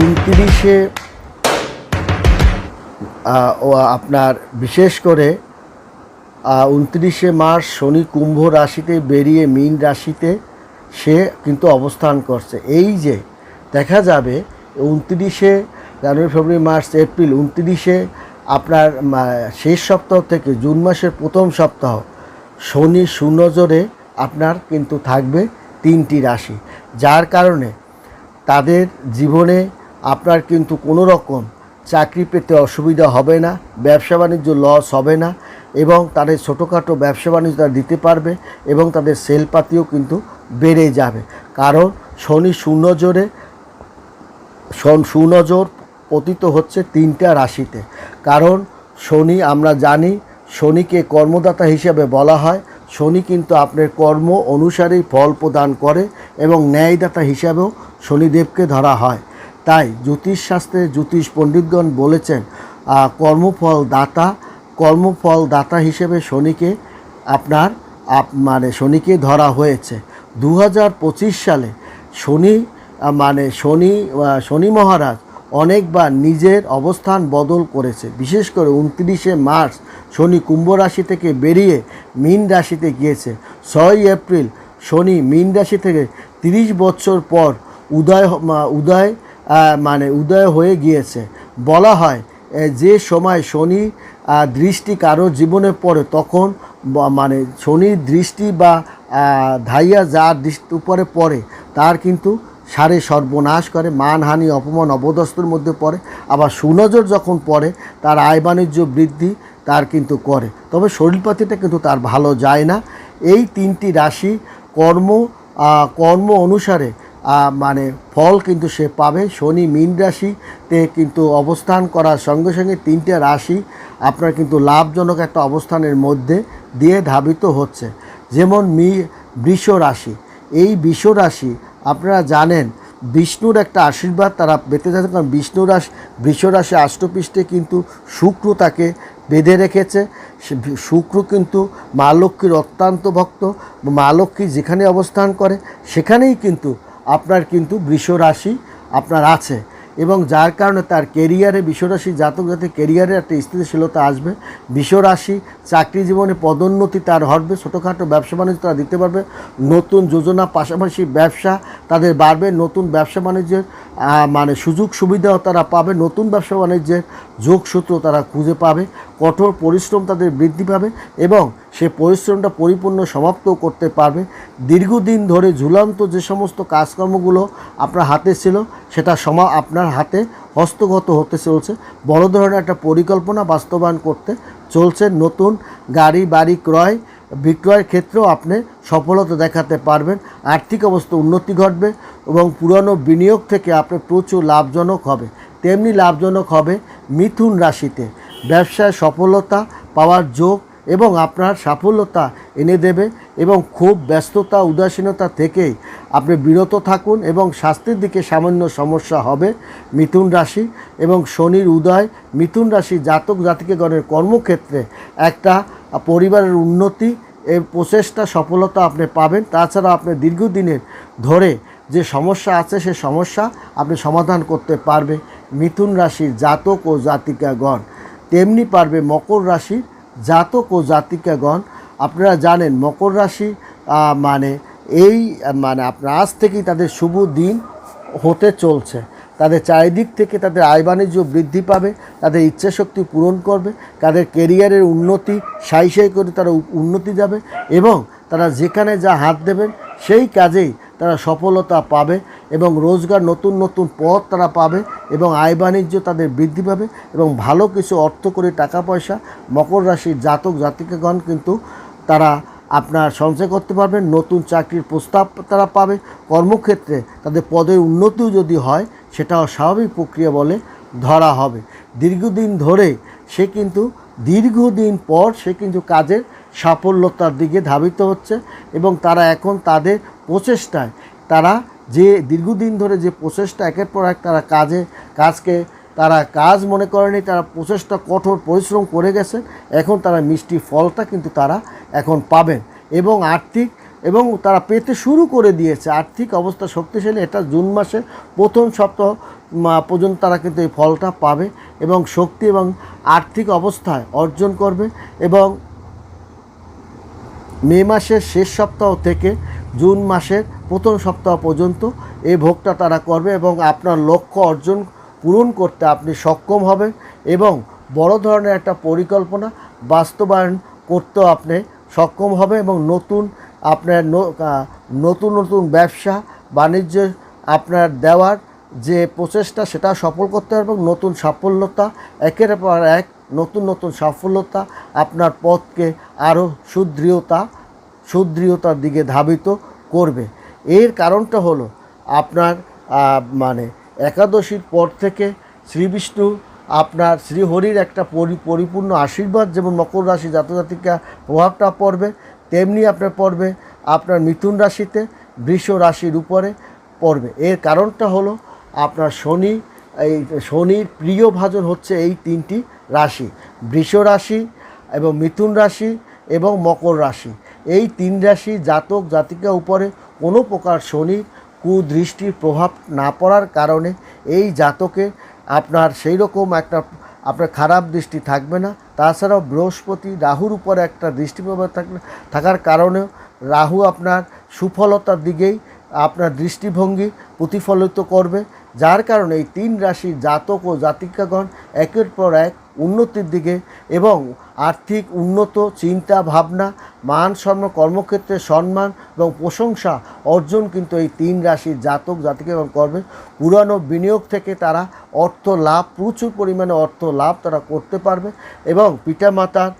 উনত্রিশে আপনার বিশেষ করে উনত্রিশে মার্চ শনি কুম্ভ রাশিতে বেরিয়ে মীন রাশিতে সে কিন্তু অবস্থান করছে। এই যে দেখা যাবে, উনত্রিশে জানুয়ারি, ফেব্রুয়ারি, মার্চ, এপ্রিল, উনত্রিশে আপনার শেষ সপ্তাহ থেকে জুন মাসের প্রথম সপ্তাহ শনি সুনজরে আপনার কিন্তু থাকবে তিনটি রাশি। যার কারণে তাদের জীবনে আপনার কিন্তু কোনো রকম চাকরি পেতে অসুবিধা হবে না, ব্যবসা বাণিজ্য লস হবে না এবং তাদের ছোটোখাটো ব্যবসা বাণিজ্য তারা দিতে পারবে এবং তাদের সেলপাতিও কিন্তু বেড়ে যাবে। কারণ শনি শূন্য জোরে সুনজর পতিত হচ্ছে তিনটা রাশিতে। কারণ শনি আমরা জানি শনিকে কর্মদাতা হিসেবে বলা হয়। শনি কিন্তু আপনার কর্ম অনুসারেই ফল প্রদান করে এবং ন্যায়দাতা হিসাবেও শনিদেবকে ধরা হয়। তাই জ্যোতিষশাস্ত্রে জ্যোতিষ পণ্ডিতগণ বলেছেন কর্মফল দাতা কর্মফল দাতা হিসেবে শনিকে আপনার, আপ- মানে শনিকে ধরা হয়েছে। দু হাজার পঁচিশ সালে শনি মানে শনি শনি মহারাজ অনেকবার নিজের অবস্থান বদল করেছে। বিশেষ করে উনত্রিশে মার্চ শনি কুম্ভ রাশি থেকে বেরিয়ে মীন রাশিতে গিয়েছে। ছয়ই এপ্রিল শনি মীন রাশি থেকে তিরিশ বছর পর উদয় উদয় মানে উদয় হয়ে গিয়েছে। বলা হয় যে সময় শনি দৃষ্টি কারও জীবনে পড়ে, তখন মানে শনির দৃষ্টি বা ধাইয়া যার দৃষ্টি উপরে পড়ে, তার কিন্তু সারে সর্বনাশ করে, মানহানি, অপমান অবদস্তর মধ্যে পড়ে। আবার সুনজর যখন পড়ে, তার আয় বাণিজ্য বৃদ্ধি তার কিন্তু করে। তবে শরীরপাতিটা কিন্তু তার ভালো যায় না। এই তিনটি রাশি কর্ম কর্ম অনুসারে মানে ফল কিন্তু সে পাবে। শনি মীন রাশিতে কিন্তু অবস্থান করার সঙ্গে সঙ্গে তিনটে রাশি আপনার কিন্তু লাভজনক একটা অবস্থানের মধ্যে দিয়ে ধাবিত হচ্ছে। যেমন মি, বৃষ রাশি। এই বৃষ রাশি আপনারা জানেন, বিষ্ণুর একটা আশীর্বাদ তারা পেতে যাচ্ছে, কারণ বিষ্ণু রাশি, বৃষ রাশি আষ্টপৃষ্ঠে কিন্তু শুক্র তাকে বেঁধে রেখেছে। শুক্র কিন্তু মা লক্ষ্মীর অত্যন্ত ভক্ত। মা লক্ষ্মী যেখানে অবস্থান করে, সেখানেই কিন্তু আপনার কিন্তু বৃষ রাশি আপনার আছে। এবং যার কারণে তার কেরিয়ারে বিশ্বরাশি জাতক যাতে কেরিয়ারে একটা স্থিতিশীলতা আসবে। বিশ্বরাশি চাকরি জীবনে পদোন্নতি তার হবে ছোটোখাটো ব্যবসা বাণিজ্য তারা দিতে পারবে। নতুন যোজনা, পাশাপাশি ব্যবসা তাদের বাড়বে। নতুন ব্যবসা বাণিজ্যের মানে সুযোগ সুবিধাও তারা পাবে। নতুন ব্যবসা বাণিজ্যের যোগসূত্র তারা খুঁজে পাবে, কঠোর পরিশ্রম তাদের বৃদ্ধি পাবে এবং সে পরিশ্রমটা পরিপূর্ণ সমাপ্তও করতে পারবে। দীর্ঘদিন ধরে ঝুলান্ত যে সমস্ত কাজকর্মগুলো আপনার হাতে ছিল, সেটা সমা আপনার হাতে হস্তগত হতে চলছে। বড় ধরনের একটা পরিকল্পনা বাস্তবায়ন করতে চলছে নতুন গাড়ি, বাড়ি ক্রয়, বিক্রয়ের ক্ষেত্রেও আপনি সফলতা দেখাতে পারবেন। আর্থিক অবস্থা উন্নতি ঘটবে এবং পুরনো বিনিয়োগ থেকে আপনি প্রচুর লাভজনক হবে। তেমনি লাভজনক হবে মিথুন রাশিতে। ব্যবসায় সফলতা পাওয়ার যোগ এবং আপনার সাফল্যতা এনে দেবে এবং খুব ব্যস্ততা, উদাসীনতা থেকেই আপনি বিরত থাকুন এবং স্বাস্থ্যের দিকে সামান্য সমস্যা হবে মিথুন রাশি এবং শনির উদয়। মিথুন রাশি জাতক জাতিকেগণের কর্মক্ষেত্রে একটা পরিবারের উন্নতি এই প্রচেষ্টা সফলতা আপনি পাবেন। তাছাড়া আপনি দীর্ঘদিনের ধরে যে সমস্যা আছে সে সমস্যা আপনি সমাধান করতে পারবে। মিথুন রাশির জাতক ও জাতিকাগণ। তেমনি পারবে মকর রাশির জাতক ও জাতিকাগণ। আপনারা জানেন, মকর রাশি মানে এই মানে আপনার আজ থেকেই তাদের শুভ দিন হতে চলছে। তাদের চারিদিক থেকে তাদের আয় বাণিজ্য বৃদ্ধি পাবে, তাদের ইচ্ছাশক্তি পূরণ করবে, তাদের কেরিয়ারের উন্নতি সাই সাই করে তারা উন্নতি যাবে এবং তারা যেখানে যা হাত দেবেন সেই কাজেই তারা সফলতা পাবে এবং রোজগার, নতুন নতুন পথ তারা পাবে এবং আয় বাণিজ্য তাদের বৃদ্ধি পাবে এবং ভালো কিছু অর্থ করে টাকা পয়সা, মকর রাশির জাতক, জাতিকাগণ কিন্তু তারা আপনার সঞ্চয় করতে পারবেন নতুন চাকরির প্রস্তাব তারা পাবে, কর্মক্ষেত্রে তাদের পদের উন্নতিও যদি হয়, সেটাও স্বাভাবিক প্রক্রিয়া বলে ধরা হবে। দীর্ঘদিন ধরে সে কিন্তু, দীর্ঘদিন পর সে কিন্তু কাজের সাফল্যতার দিকে ধাবিত হচ্ছে এবং তারা এখন তাদের প্রচেষ্টায় তারা যে দীর্ঘদিন ধরে যে প্রচেষ্টা, একের পর এক তারা কাজে, কাজকে তারা কাজ মনে করেনি, তারা প্রচেষ্টা, কঠোর পরিশ্রম করে গেছে এখন তারা মিষ্টি ফলটা কিন্তু তারা এখন পাবেন এবং আর্থিক, এবং তারা পেতে শুরু করে দিয়েছে। আর্থিক অবস্থা শক্তিশালী, এটা জুন মাসের প্রথম সপ্তাহ পর্যন্ত তারা কিন্তু এই ফলটা পাবে এবং শক্তি এবং আর্থিক অবস্থায় অর্জন করবে এবং মে মাসের শেষ সপ্তাহ থেকে জুন মাসের প্রথম সপ্তাহ পর্যন্ত এই ভোগটা তারা করবে এবং আপনার লক্ষ্য অর্জন পূরণ করতে আপনি সক্ষম হবেন এবং বড় ধরনের একটা পরিকল্পনা বাস্তবায়ন করতেও আপনি সক্ষম হবে এবং নতুন আপনার নতুন নতুন ব্যবসা বাণিজ্য আপনার দেওয়ার যে প্রচেষ্টা সেটা সফল করতে হবে এবং নতুন সাফল্যতা, একের পর এক নতুন নতুন সাফল্যতা আপনার পথকে আরও সুদৃঢ়তা সুদৃঢ়তার দিকে ধাবিত করবে। এর কারণটা হলো আপনার মানে একাদশীর পর থেকে শ্রী বিষ্ণু আপনার শ্রীহরির একটা পরি, পরিপূর্ণ আশীর্বাদ যেমন মকর রাশি জাতজাতিকা প্রভাবটা পড়বে, তেমনি আপনার পড়বে আপনার মিথুন রাশিতে বৃষ রাশির উপরে পড়বে। এর কারণটা হলো আপনার শনি, এই শনির প্রিয় ভাজন হচ্ছে এই তিনটি রাশি, বৃষ রাশি এবং মিথুন রাশি এবং মকর রাশি। এই তিন রাশি জাতক জাতিকা উপরে কোনো প্রকার শনির কুদৃষ্টির প্রভাব না পড়ার কারণে এই জাতকে আপনার সেই রকম একটা, আপনার খারাপ দৃষ্টি থাকবে না। তাছাড়াও বৃহস্পতি রাহুর উপরে একটা দৃষ্টি প্রভাব থাকলে, থাকার কারণেও রাহু আপনার সুফলতার দিকেই আপনার দৃষ্টিভঙ্গি প্রতিফলিত করবে, যার কারণে এই তিন রাশির জাতক ও জাতিকাগণ একের পর এক উন্নতির দিকে এবং আর্থিক উন্নত, চিন্তা, ভাবনা, মান সম্মান, কর্মক্ষেত্রে সম্মান এবং প্রশংসা অর্জন কিন্তু এই তিন রাশির জাতক জাতিকাগণ কর্মে পুরানো বিনিয়োগ থেকে তারা অর্থ লাভ, প্রচুর পরিমাণে অর্থ লাভ তারা করতে পারবে এবং পিতামাতার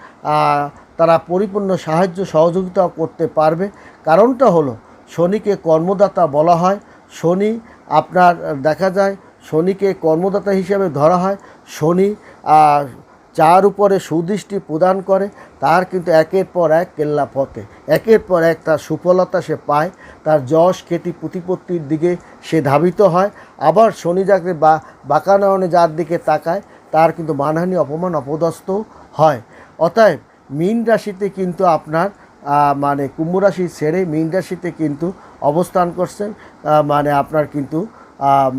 তারা পরিপূর্ণ সাহায্য, সহযোগিতাও করতে পারবে। কারণটা হলো, শনিকে কর্মদাতা বলা হয়। শনি, আপনার, দেখা যায়, শনিকে কর্মদাতা হিসেবে ধরা হয়। শনি যার উপরে সুদৃষ্টি প্রদান করে, তার কিন্তু একের পর এক কেল্লা পথে। একের পর এক তার সুফলতা সে পায়, তার যশ, খ্যাতি, প্রতিপত্তির দিকে সে ধাবিত হয়। আবার শনি যাকে বা, বাঁকানয়নে যার দিকে তাকায়, তার কিন্তু মানহানি, অপমান, অপদস্থ হয়। অতএব মীন রাশিতে কিন্তু আপনার মানে কুম্ভ রাশি ছেড়ে মীন রাশিতে কিন্তু অবস্থান করছেন মানে আপনার কিন্তু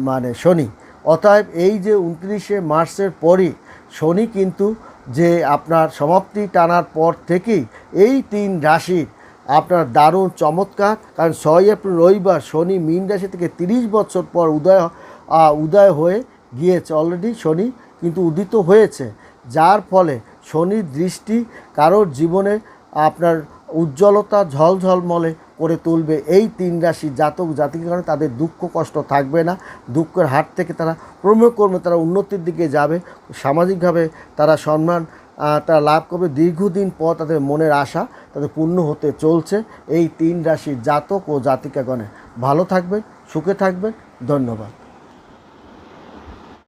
মানে শনি। অতএব এই যে উনত্রিশে মার্চের পরই শনি কিন্তু যে আপনার সমাপ্তি টানার পর থেকেই এই তিন রাশির আপনার দারুণ চমৎকার। কারণ ছয় এপ্রিল রবিবার শনি মীন রাশি থেকে তিরিশ বছর পর উদয় উদয় হয়ে গিয়েছে। অলরেডি শনি কিন্তু উদিত হয়েছে। যার ফলে শনির দৃষ্টি কারোর জীবনে আপনার উজ্জ্বলতা ঝলঝলমলে করে তুলবে। এই তিন রাশি জাতক জাতির কারণে তাদের দুঃখ কষ্ট থাকবে না। দুঃখের হাত থেকে তারা ক্রমে ক্রমে তারা উন্নতির দিকে যাবে। সামাজিকভাবে তারা সম্মান তারা লাভ করবে। দীর্ঘদিন পর তাদের মনের আশা তাদের পূর্ণ হতে চলছে। এই তিন রাশির জাতক ও জাতিকাগণে ভালো থাকবেন, সুখে থাকবেন। ধন্যবাদ।